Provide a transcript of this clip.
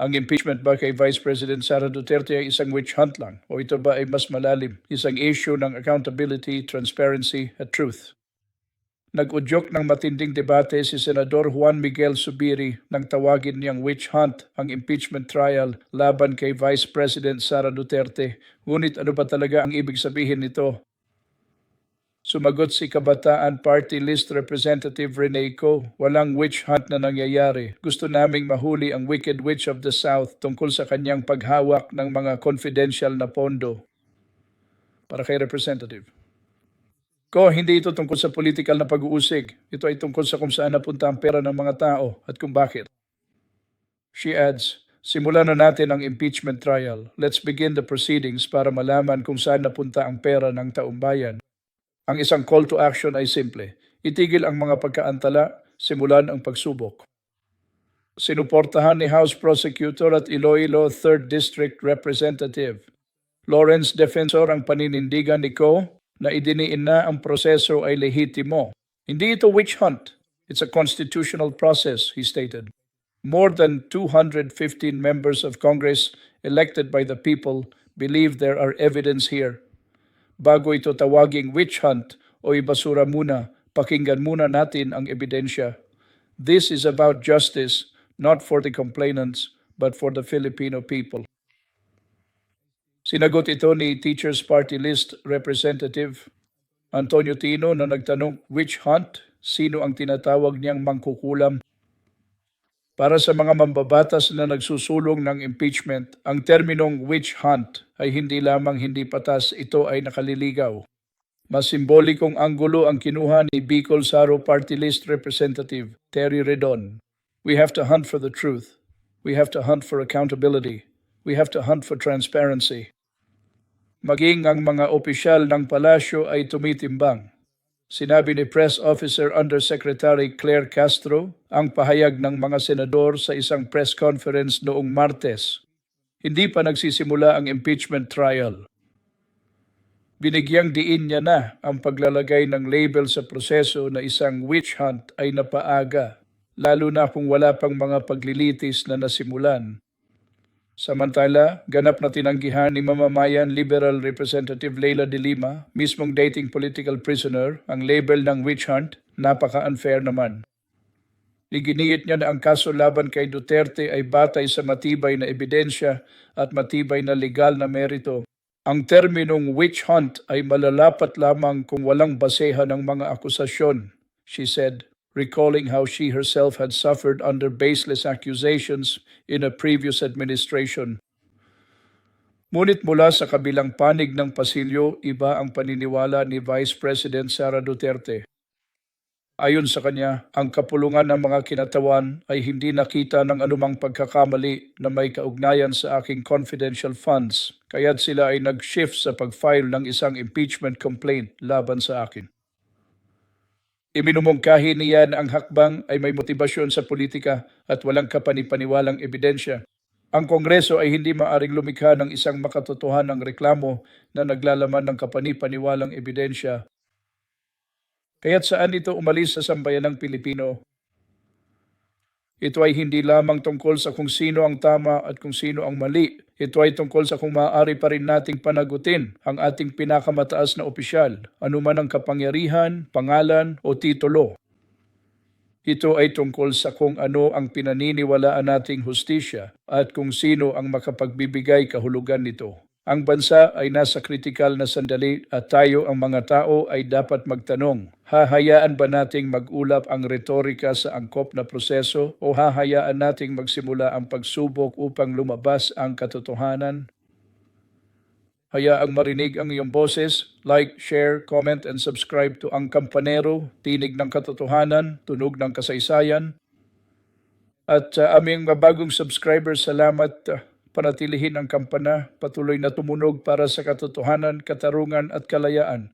Ang impeachment ba kay Vice President Sara Duterte ay isang witch hunt lang o ito ba ay mas malalim, isang issue ng accountability, transparency at truth? Nag-udyok ng matinding debate si Senador Juan Miguel Subiri nang tawagin niyang witch hunt ang impeachment trial laban kay Vice President Sara Duterte. Ngunit ano ba talaga ang ibig sabihin nito? Sumagot si Kabataan Party List Representative Rene Co. Walang witch hunt na nangyayari. Gusto naming mahuli ang Wicked Witch of the South tungkol sa kanyang paghawak ng mga confidential na pondo. Para kay Representative. Ko, hindi ito tungkol sa political na pag-uusig. Ito ay tungkol sa kung saan napunta ang pera ng mga tao at kung bakit. She adds, simulan na natin ang impeachment trial. Let's begin the proceedings para malaman kung saan napunta ang pera ng taong bayan. Ang isang call to action ay simple. Itigil ang mga pagkaantala, simulan ang pagsubok. Sinuportahan ni House Prosecutor at Iloilo 3rd District Representative. Lawrence Defensor ang paninindigan ni Co na idiniin na ang proseso ay lehitimo. Hindi ito witch hunt. It's a constitutional process, he stated. More than 215 members of Congress elected by the people believe there are evidence here bago ito tawaging witch hunt o ibasura muna, pakinggan muna natin ang ebidensya. This is about justice, not for the complainants, but for the Filipino people. Sinagot ito ni Teachers Party List Representative Antonio Tino na nagtanong witch hunt, sino ang tinatawag niyang mangkukulam para sa mga mambabatas na nagsusulong ng impeachment, ang terminong witch hunt ay hindi lamang hindi patas, ito ay nakaliligaw. Mas simbolikong anggulo ang kinuha ni Bicol Saro Party List Representative Terry Redon. We have to hunt for the truth. We have to hunt for accountability. We have to hunt for transparency. Maging ang mga opisyal ng palasyo ay tumitimbang. Sinabi ni Press Officer Undersecretary Claire Castro ang pahayag ng mga senador sa isang press conference noong Martes. Hindi pa nagsisimula ang impeachment trial. Binigyang diin niya na ang paglalagay ng label sa proseso na isang witch hunt ay napaaga, lalo na kung wala pang mga paglilitis na nasimulan. Samantala, ganap na tinanggihan ni mamamayan Liberal Representative Leila de Lima, mismong dating political prisoner, ang label ng witch hunt, napaka-unfair naman. Iginiit niya na ang kaso laban kay Duterte ay batay sa matibay na ebidensya at matibay na legal na merito. Ang terminong witch hunt ay malalapat lamang kung walang basehan ng mga akusasyon, she said recalling how she herself had suffered under baseless accusations in a previous administration. Ngunit mula sa kabilang panig ng pasilyo, iba ang paniniwala ni Vice President Sara Duterte. Ayon sa kanya, ang kapulungan ng mga kinatawan ay hindi nakita ng anumang pagkakamali na may kaugnayan sa aking confidential funds, kaya't sila ay nag-shift sa pag-file ng isang impeachment complaint laban sa akin. Iminumungkahi niya na ang hakbang ay may motibasyon sa politika at walang kapanipaniwalang ebidensya. Ang Kongreso ay hindi maaring lumikha ng isang makatotohanang reklamo na naglalaman ng kapanipaniwalang ebidensya. Kaya't saan ito umalis sa sambayanang Pilipino ito ay hindi lamang tungkol sa kung sino ang tama at kung sino ang mali. Ito ay tungkol sa kung maaari pa rin nating panagutin ang ating pinakamataas na opisyal, anuman ang kapangyarihan, pangalan o titulo. Ito ay tungkol sa kung ano ang pinaniniwalaan nating hustisya at kung sino ang makapagbibigay kahulugan nito. Ang bansa ay nasa kritikal na sandali at tayo ang mga tao ay dapat magtanong, hahayaan ba nating mag-ulap ang retorika sa angkop na proseso o hahayaan nating magsimula ang pagsubok upang lumabas ang katotohanan? Hayaang marinig ang iyong boses, like, share, comment, and subscribe to Ang Kampanero, Tinig ng Katotohanan, Tunog ng Kasaysayan. At uh, aming bagong subscribers, salamat uh, panatilihin ang kampana, patuloy na tumunog para sa katotohanan, katarungan at kalayaan